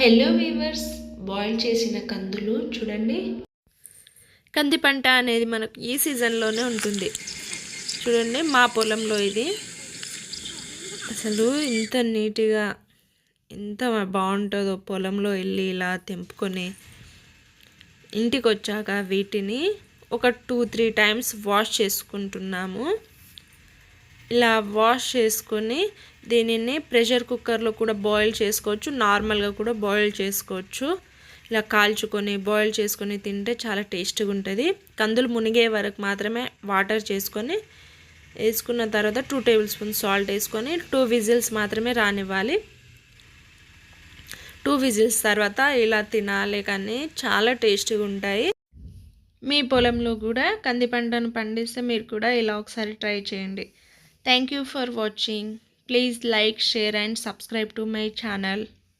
Hello weavers boil చేసిన కందులు చూడండి. కంది పంట అనేది మనకు ఈ సీజన్లోనే ఉంటుంది. చూడండి మా పొలంలో ఇది. అసలు ఇంత నీట్గా ఎంత బాగుంటుందో పొలంలో వెళ్ళి ఇలా తెంపుకొని ఇంటికి వచ్చాక వీటిని ఒక టూ త్రీ టైమ్స్ వాష్ చేసుకుంటున్నాము. ఇలా వాష్ చేసుకొని దీనిని ప్రెషర్ కుక్కర్లో కూడా బాయిల్ చేసుకోవచ్చు. నార్మల్గా కూడా బాయిల్ చేసుకోవచ్చు. ఇలా కాల్చుకొని బాయిల్ చేసుకొని తింటే చాలా టేస్ట్గా ఉంటుంది. కందులు మునిగే వరకు మాత్రమే వాటర్ చేసుకొని వేసుకున్న తర్వాత టూ టేబుల్ స్పూన్ సాల్ట్ వేసుకొని టూ విజిల్స్ మాత్రమే రానివ్వాలి. టూ విజిల్స్ తర్వాత ఇలా తినాలి కానీ చాలా టేస్టీగా ఉంటాయి. మీ పొలంలో కూడా కంది పంటను పండిస్తే మీరు కూడా ఇలా ఒకసారి ట్రై చేయండి. Thank you for watching. Please like, share and subscribe to my channel.